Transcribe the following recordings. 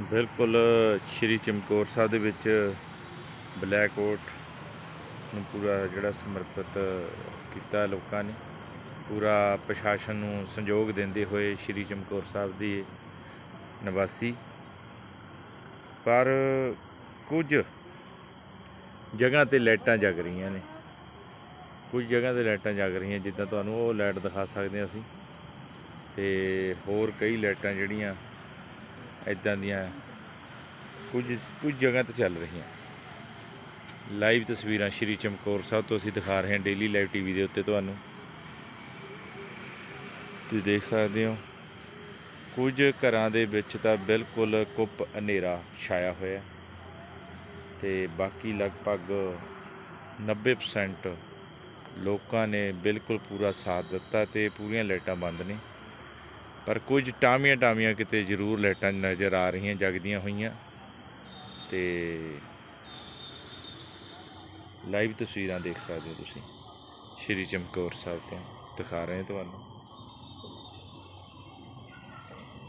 ਬਿਲਕੁਲ ਸ਼੍ਰੀ ਚਮਕੌਰ ਸਾਹਿਬ ਦੇ ਵਿੱਚ ਬਲੈਕ ਓਟ ਨੂੰ ਪੂਰਾ ਜਿਹੜਾ ਸਮਰਪਿਤ ਕੀਤਾ ਲੋਕਾਂ ਨੇ। ਪੂਰਾ ਪ੍ਰਸ਼ਾਸਨ ਨੂੰ ਸੰਯੋਗ ਦਿੰਦੇ ਹੋਏ ਸ਼੍ਰੀ ਚਮਕੌਰ ਸਾਹਿਬ ਦੀ ਨਿਵਾਸੀ। ਪਰ ਕੁਝ ਜਗ੍ਹਾ ਤੇ ਲਾਈਟਾਂ ਜਗ ਰਹੀਆਂ ਨੇ। ਕੁਝ ਜਗ੍ਹਾ ਤੇ ਲਾਈਟਾਂ ਜਗ ਰਹੀਆਂ ਜਿੱਦਾਂ ਤੁਹਾਨੂੰ ਉਹ ਲਾਈਟ ਦਿਖਾ ਸਕਦੇ ਹਾਂ ਅਸੀਂ। ਤੇ ਹੋਰ ਕਈ ਲਾਈਟਾਂ ਜਿਹੜੀਆਂ ਇਦਾਂ ਦੀਆਂ ਕੁਝ ਕੁਝ ਜਗ੍ਹਾ ਤੇ ਚੱਲ ਰਹੀਆਂ। ਲਾਈਵ ਤਸਵੀਰਾਂ ਸ਼੍ਰੀ ਚਮਕੌਰ ਸਾਹਿਬ ਤੋਂ ਅਸੀਂ ਦਿਖਾ ਰਹੇ ਹਾਂ ਡੇਲੀ ਲਾਈਵ ਟੀਵੀ ਦੇ ਉੱਤੇ ਤੁਹਾਨੂੰ। ਤੁਸੀਂ ਦੇਖ ਸਕਦੇ ਹੋ, ਕੁਝ ਘਰਾਂ ਦੇ ਵਿੱਚ ਤਾਂ ਬਿਲਕੁਲ ਕੁੱਪ ਹਨੇਰਾ ਛਾਇਆ ਹੋਇਆ। ਤੇ ਬਾਕੀ ਲਗਭਗ 90% ਲੋਕਾਂ ਨੇ ਬਿਲਕੁਲ ਪੂਰਾ ਸਾਥ ਦਿੱਤਾ ਤੇ ਪੂਰੀਆਂ ਲਾਈਟਾਂ ਬੰਦ ਨੇ। ਪਰ ਕੁਝ ਟਾਮੀਆਂ ਟਾਮੀਆਂ ਕਿਤੇ ਜ਼ਰੂਰ ਲਾਈਟਾਂ ਨਜ਼ਰ ਆ ਰਹੀਆਂ, ਜਗਦੀਆਂ ਹੋਈਆਂ। ਤੇ ਲਾਈਵ ਤਸਵੀਰਾਂ ਦੇਖ ਸਕਦੇ ਹੋ ਤੁਸੀਂ। ਸ਼੍ਰੀ ਚਮਕੌਰ ਸਾਹਿਬ ਤੋਂ ਦਿਖਾ ਰਹੇ ਹਾਂ ਤੁਹਾਨੂੰ।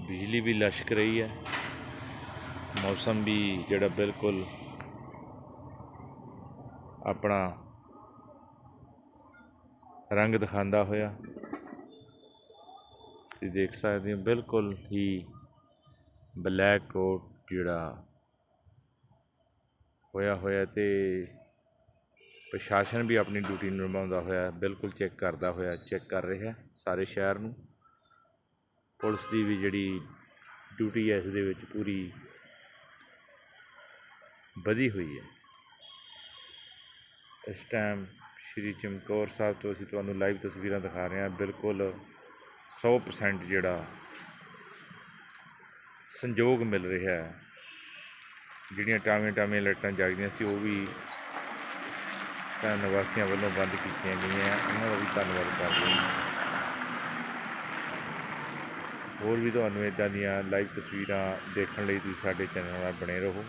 ਬਿਜਲੀ ਵੀ ਲਸ਼ਕ ਰਹੀ ਹੈ। ਮੌਸਮ ਵੀ ਜਿਹੜਾ ਬਿਲਕੁਲ ਆਪਣਾ ਰੰਗ ਦਿਖਾਉਂਦਾ ਹੋਇਆ। ਤੁਸੀਂ ਦੇਖ ਸਕਦੇ ਹੋ, ਬਿਲਕੁਲ ਹੀ ਬਲੈਕ ਕੋਟ ਜਿਹੜਾ ਹੋਇਆ ਹੋਇਆ ਤੇ ਪ੍ਰਸ਼ਾਸਨ ਵੀ ਆਪਣੀ ਡਿਊਟੀ ਨਿਭਾਉਂਦਾ ਹੋਇਆ, ਬਿਲਕੁਲ ਚੈੱਕ ਕਰਦਾ ਹੋਇਆ ਚੈੱਕ ਕਰ ਰਿਹਾ ਸਾਰੇ ਸ਼ਹਿਰ ਨੂੰ। ਪੁਲਿਸ ਦੀ ਵੀ ਜਿਹੜੀ ਡਿਊਟੀ ਹੈ, ਇਸ ਦੇ ਵਿੱਚ ਪੂਰੀ ਵਧੀ ਹੋਈ ਹੈ। ਇਸ ਟਾਈਮ ਸ਼੍ਰੀ ਚਮਕੌਰ ਸਾਹਿਬ ਤੋਂ ਅਸੀਂ ਤੁਹਾਨੂੰ ਲਾਈਵ ਤਸਵੀਰਾਂ ਦਿਖਾ ਰਹੇ ਹਾਂ, ਬਿਲਕੁਲ 100% ਜਿਹੜਾ ਸੰਯੋਗ ਮਿਲ ਰਿਹਾ ਹੈ। ਜਿਹੜੀਆਂ ਟਾਵੇਂ ਟਾਵੇਂ ਲਾਈਟਾਂ ਜਗਦੀਆਂ ਸੀ, ਉਹ ਵੀ ਤਾਂ ਨਿਵਾਸੀਆਂ ਵੱਲੋਂ ਬੰਦ ਕੀਤੀਆਂ ਗਈਆਂ। ਉਹਨਾਂ ਦਾ ਵੀ ਧੰਨਵਾਦ ਕਰਦੇ ਹਾਂ। ਹੋਰ ਵੀ ਤੁਹਾਨੂੰ ਇਦਾਂ ਦੀਆਂ ਲਾਈਵ ਤਸਵੀਰਾਂ ਦੇਖਣ ਲਈ ਤੁਸੀਂ ਸਾਡੇ ਚੈਨਲ ਨਾਲ ਬਣੇ ਰਹੋ।